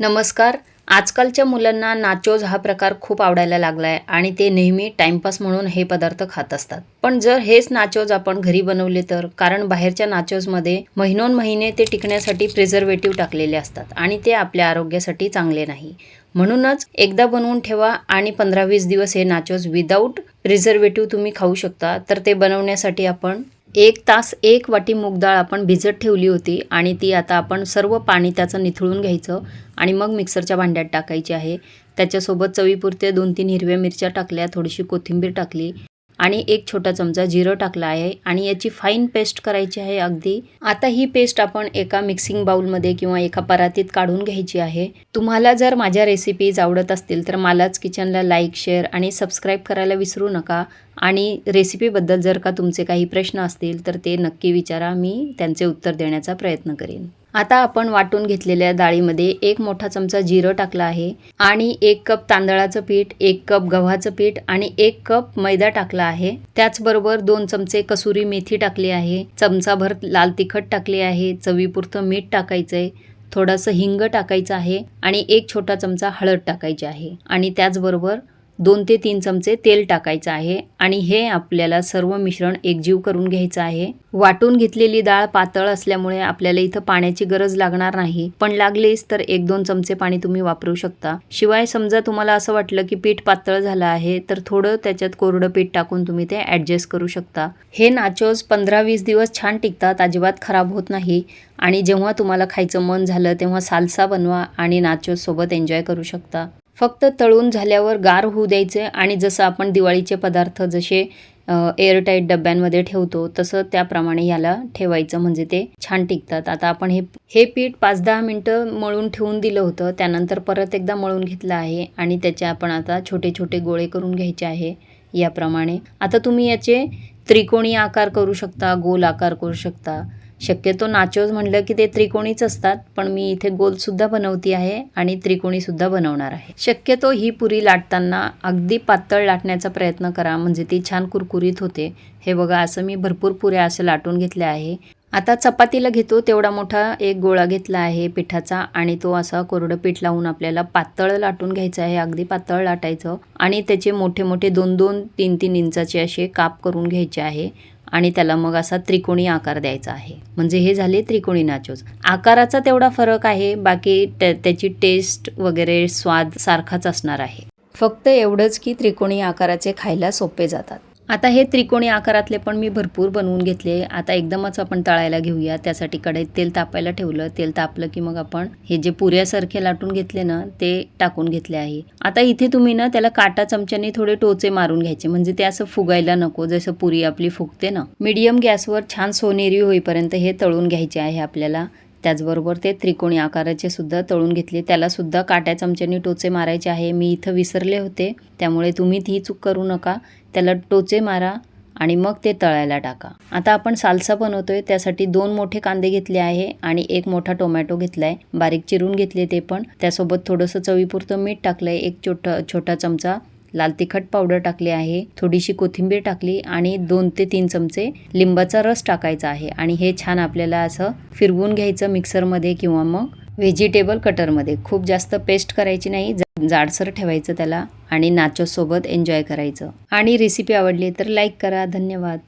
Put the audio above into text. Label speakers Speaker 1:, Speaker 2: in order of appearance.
Speaker 1: नमस्कार. आजकालच्या मुलांना नाचोज हा प्रकार खूप आवडायला लागला आहे आणि ते नेहमी टाइमपास म्हणून हे पदार्थ खात असतात. पण जर हेच नाचोज आपण घरी बनवले तर कारण बाहेरच्या नाचोजमध्ये महिनोन महिने ते टिकण्यासाठी प्रिझर्वेटिव्ह टाकलेले असतात आणि ते आपल्या आरोग्यासाठी चांगले नाही. म्हणूनच एकदा बनवून ठेवा आणि पंधरा वीस दिवस हे नाचोज विदाऊट प्रिझर्वेटिव्ह तुम्ही खाऊ शकता. तर ते बनवण्यासाठी आपण एक तास एक वाटी मूगडाळ आपण भिजत ठेवली होती आणि ती आता आपण सर्व पाणी त्याचं निथळून घ्यायचं आणि मग मिक्सरच्या भांड्यात टाकायची आहे. त्याच्यासोबत चवीपुरते दोन तीन हिरव्या मिरच्या टाकल्या थोडीशी कोथिंबीर टाकली. आणि एक छोटा चमचा जिरं टाकला आहे आणि याची फाईन पेस्ट करायची आहे अगदी. आता ही पेस्ट आपण एका मिक्सिंग बाउलमध्ये किंवा एका परातीत काढून घ्यायची आहे. तुम्हाला जर माझ्या रेसिपीज आवडत असतील तर मलाच किचनला लाईक शेअर आणि सबस्क्राईब करायला विसरू नका. आणि रेसिपीबद्दल जर का तुमचे काही प्रश्न असतील तर ते नक्की विचारा. मी त्यांचे उत्तर देण्याचा प्रयत्न करेन. आता आपण वाटून घेतलेल्या डाळीमध्ये एक मोठा चमचा जिरं टाकला आहे आणि एक कप तांदळाचं पीठ एक कप गव्हाचं पीठ आणि एक कप मैदा टाकला आहे. त्याचबरोबर दोन चमचे कसुरी मेथी टाकली आहे. चमचाभर लाल तिखट टाकले आहे. चवीपुरतं मीठ टाकायचंय. थोडंसं हिंग टाकायचं आहे आणि एक छोटा चमचा हळद टाकायची आहे. आणि त्याचबरोबर दोन ते तीन चमचे तेल टाकायचं आहे आणि हे आपल्याला सर्व मिश्रण एकजीव करून घ्यायचं आहे. वाटून घेतलेली डाळ पातळ असल्यामुळे आपल्याला इथं पाण्याची गरज लागणार नाही. पण लागलीच तर एक दोन चमचे पाणी तुम्ही वापरू शकता. शिवाय समजा तुम्हाला असं वाटलं की पीठ पातळ झालं आहे तर थोडं त्याच्यात कोरडं पीठ टाकून तुम्ही ते ॲडजस्ट करू शकता. हे नाचोज पंधरा वीस दिवस छान टिकतात अजिबात खराब होत नाही. आणि जेव्हा तुम्हाला खायचं मन झालं तेव्हा सालसा बनवा आणि नाचोज सोबत एन्जॉय करू शकता. फक्त तळून झाल्यावर गार होऊ द्यायचे आणि जसं आपण दिवाळीचे पदार्थ जसे एअरटाईट डब्यांमध्ये ठेवतो तसं त्याप्रमाणे याला ठेवायचं म्हणजे ते छान टिकतात. आता आपण हे हे पीठ पाच दहा मिनटं मळून ठेवून दिलं होतं त्यानंतर परत एकदा मळून घेतलं आहे आणि त्याचे आपण आता छोटे छोटे गोळे करून घ्यायचे आहे याप्रमाणे. आता तुम्ही याचे त्रिकोणी आकार करू शकता गोल आकार करू शकता. शक्यतो नाचोज म्हटलं की ते त्रिकोणीच असतात पण मी इथे गोलसुद्धा बनवती आहे आणि त्रिकोणीसुद्धा बनवणार आहे. शक्यतो ही पुरी लाटताना अगदी पातळ लाटण्याचा प्रयत्न करा म्हणजे ती छान कुरकुरीत होते. हे बघा असं मी भरपूर पुऱ्या असं लाटून घेतल्या आहे. आता चपातीला घेतो तेवढा मोठा एक गोळा घेतला आहे पिठाचा आणि तो असा कोरडं पीठ लावून आपल्याला पातळ लाटून घ्यायचं आहे अगदी पातळ लाटायचं. आणि त्याचे मोठे मोठे दोन दोन तीन तीन इंचाचे असे काप करून घ्यायचे आहे. आणि त्याला मग असा त्रिकोणी आकार द्यायचा आहे. म्हणजे हे झाले त्रिकोणी नाचोज आकाराचा तेवढा फरक आहे बाकी त्याची टेस्ट वगैरे स्वाद सारखाच असणार आहे. फक्त एवढंच की त्रिकोणी आकाराचे खायला सोपे जातात. आता हे त्रिकोणी आकारातले पण मी भरपूर बनवून घेतले. आता एकदमच आपण तळायला घेऊया. त्यासाठी कढईत तेल तापायला ठेवलं. तेल तापलं की मग आपण हे जे पुऱ्यासारखे लाटून घेतले ना ते टाकून घेतले आहे. आता इथे तुम्ही ना त्याला काटा चमच्याने थोडे टोचे मारून घ्यायचे. म्हणजे ते असं फुगायला नको. जसं पुरी आपली फुगते ना. मीडियम गॅसवर छान सोनेरी होईपर्यंत हे तळून घ्यायचे आहे आपल्याला. त्याचबरोबर ते त्रिकोणी आकाराचे सुद्धा तळून घेतले. त्यालासुद्धा काट्या चमच्याने टोचे मारायचे आहे. मी इथं विसरले होते. त्यामुळे तुम्ही ती चूक करू नका. त्याला टोचे मारा आणि मग ते तळायला टाका. आता आपण सालसा बनवतोय. त्यासाठी दोन मोठे कांदे घेतले आहे आणि एक मोठा टोमॅटो घेतलाय. बारीक चिरून घेतले ते पण. त्यासोबत थोडंसं चवीपुरतं मीठ टाकलंय. एक छोटा छोटा चमचा. लाल तिखट पावडर टाकली आहे थोडीशी कोथिंबीर टाकली आणि दोन ते तीन चमचे लिंबाचा रस टाकायचा आहे आणि हे छान आपल्याला असं फिरवून घ्यायचं मिक्सरमध्ये किंवा मग व्हेजिटेबल कटरमध्ये. खूप जास्त पेस्ट करायची नाही जाडसर ठेवायचं त्याला आणि नाचोसोबत एन्जॉय करायचं. आणि रेसिपी आवडली तर लाईक करा. धन्यवाद.